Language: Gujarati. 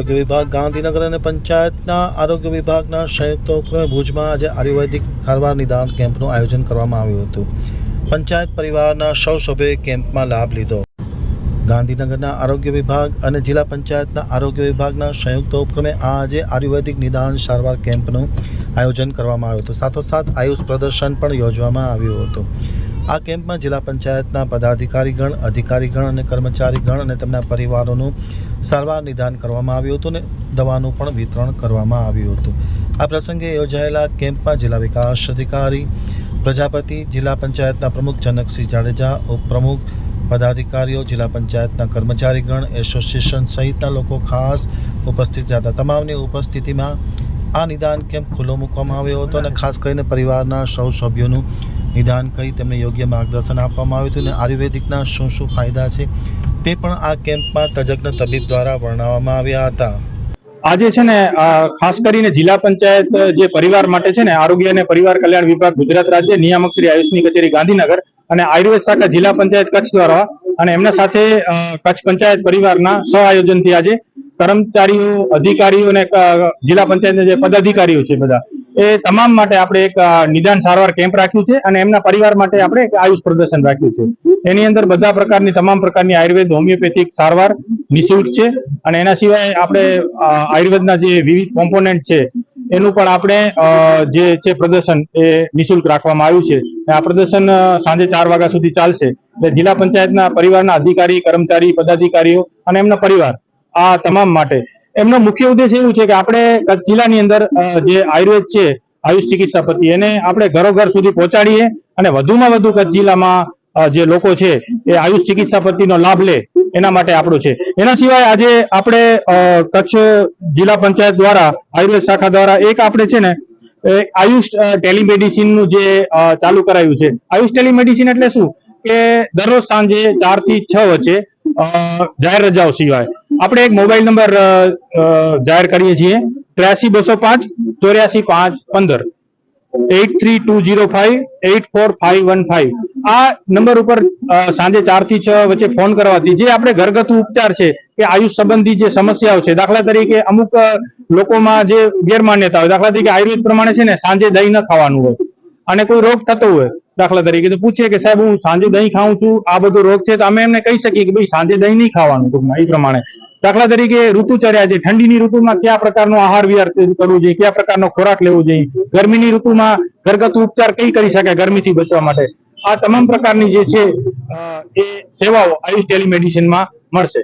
આરોગ્ય વિભાગ, ગાંધીનગર અને પંચાયતના આરોગ્ય વિભાગના સંયુક્ત ઉપક્રમે ભુજમાં આજે આયુર્વેદિક સારવાર નિદાન કેમ્પનું આયોજન કરવામાં આવ્યું હતું. પંચાયત પરિવારના સૌ સભ્યોએ કેમ્પમાં લાભ લીધો. ગાંધીનગરના આરોગ્ય વિભાગ અને જિલ્લા પંચાયતના આરોગ્ય વિભાગના સંયુક્ત ઉપક્રમે આજે આયુર્વેદિક નિદાન સારવાર કેમ્પનું આયોજન કરવામાં આવ્યું હતું. સાથોસાથ આયુષ પ્રદર્શન પણ યોજવામાં આવ્યું હતું. આ કેમ્પમાં જિલ્લા પંચાયતના પદાધિકારીગણ, અધિકારીગણ અને કર્મચારીગણ અને તેમના પરિવારોનું સારવાર નિદાન કરવામાં આવ્યું હતું અને દવાનું પણ વિતરણ કરવામાં આવ્યું હતું. આ પ્રસંગે યોજાયેલા કેમ્પમાં જિલ્લા વિકાસ અધિકારી, પ્રજાપતિ, જિલ્લા પંચાયતના પ્રમુખ જનકસિંહ જાડેજા, ઉપપ્રમુખ પદાધિકારીઓ, જિલ્લા પંચાયતના કર્મચારીગણ, એસોસિએશન સહિતના લોકો ખાસ ઉપસ્થિત હતા. તમામની ઉપસ્થિતિમાં આ નિદાન કેમ્પ ખુલ્લો મૂકવામાં આવ્યો હતો અને ખાસ કરીને પરિવારના સૌ સભ્યોનું નિદાન કરી તેમને યોગ્ય માર્ગદર્શન આપવામાં આવ્યું હતું અને આયુર્વેદિકના શું શું ફાયદા છે તે પણ આ કેમ્પમાં તજજ્ઞ તબીબ દ્વારા વર્ણવવામાં આવ્યા હતા. આજે છે ને ખાસ કરીને જિલ્લા પંચાયત જે પરિવાર માટે છે ને, આરોગ્ય અને પરિવાર કલ્યાણ વિભાગ, ગુજરાત રાજ્ય નિયામક શ્રી આયુષની કચેરી, ગાંધીનગર અને આયુર્વેદ શાખા જિલ્લા પંચાયત કચ્છ દ્વારા અને એમના સાથે કચ્છ પંચાયત પરિવારના સહ આયોજનથી આજે કર્મચારીઓ, અધિકારીઓ અને જિલ્લા પંચાયતના જે પદાધિકારીઓ છે બધા એ તમામ માટે આપણે એક નિદાન સારવાર કેમ્પ રાખ્યું છે અને એમના પરિવાર માટે આપણે આયુષ પ્રદર્શન રાખ્યું છે. એની અંદર બધા પ્રકારની, તમામ પ્રકારની આયુર્વેદ, હોમિયોપેથિક સારવાર નિઃશુલ્ક છે અને એના સિવાય આપણે આયુર્વેદના જે વિવિધ કોમ્પોનેન્ટ છે એનું પણ આપણે જે છે પ્રદર્શન એ નિઃશુલ્ક રાખવામાં આવ્યું છે. આ પ્રદર્શન સાંજે ચાર વાગ્યા સુધી ચાલશે. એટલે જિલ્લા પંચાયતના પરિવારના અધિકારી, કર્મચારી, પદાધિકારીઓ અને એમના પરિવાર આ તમામ માટે એમનો મુખ્ય ઉદ્દેશ એવું છે કે આપણે કચ્છ જિલ્લાની અંદર જે આયુર્વેદ છે, આયુષ ચિકિત્સા પદ્ધતિ એને આપણે ઘરો ઘર સુધી પહોંચાડીએ અને વધુમાં વધુ કચ્છ જિલ્લામાં જે લોકો છે, એ આયુષ ચિકિત્સા પદ્ધતિનો લાભ લે, એના માટે આપણું છે. એના સિવાય આજે આપણે કચ્છ જિલ્લા પંચાયત દ્વારા, આયુર્વેદ શાખા દ્વારા એક આપણે છે ને આયુષ ટેલિમેડિસિનનું જે ચાલુ કરાયું છે. આયુષ ટેલિમેડિસિન એટલે શું? કે દરરોજ સાંજે ચારથી છ વચ્ચે જાહેર રજાઓ સિવાય. આપણે એક મોબાઈલ નંબર જાહેર કરીએ છીએ. ત્રાસી બસો પાંચ, ચોર્યાસી પાંચ પંદર. Eight three two zero five eight four five one આ નંબર ઉપર સાંજે ચારથી છ વચ્ચે ફોન કરવાથી જે આપણે ઘરગથ્થુ ઉપચાર છે, કે આયુષ સંબંધી જે સમસ્યાઓ છે, દાખલા તરીકે અમુક લોકોમાં જે ગેરમાન્યતા હોય, દાખલા તરીકે આયુર્વેદ પ્રમાણે છે ને, સાંજે દહીં ન ખાવાનું હોય, અને કોઈ રોગ થતો હોય, દાખલા તરીકે તો પૂછીએ કે સાહેબ, હું સાંજે દહીં ખાઉં છું, આ બધો રોગ છે, તો અમે એમને કહી શકીએ કે ભાઈ, સાંજે દહીં નહીં ખાવાનું ટૂંકમાં, એ પ્રમાણે. દાખલા તરીકે ઋતુચર્યા છે. ઠંડીની ઋતુમાં કયા પ્રકારનો આહાર વિહાર કરવો જોઈએ? કયા પ્રકારનો ખોરાક લેવો જોઈએ? ગરમીની ઋતુમાં ઘરગથ્થુ ઉપચાર કઈ કરી શકાય ગરમીથી બચવા માટે? આ તમામ પ્રકારની જે છે એ સેવાઓ આયુષ ટેલિમેડિસિનમાં મળશે.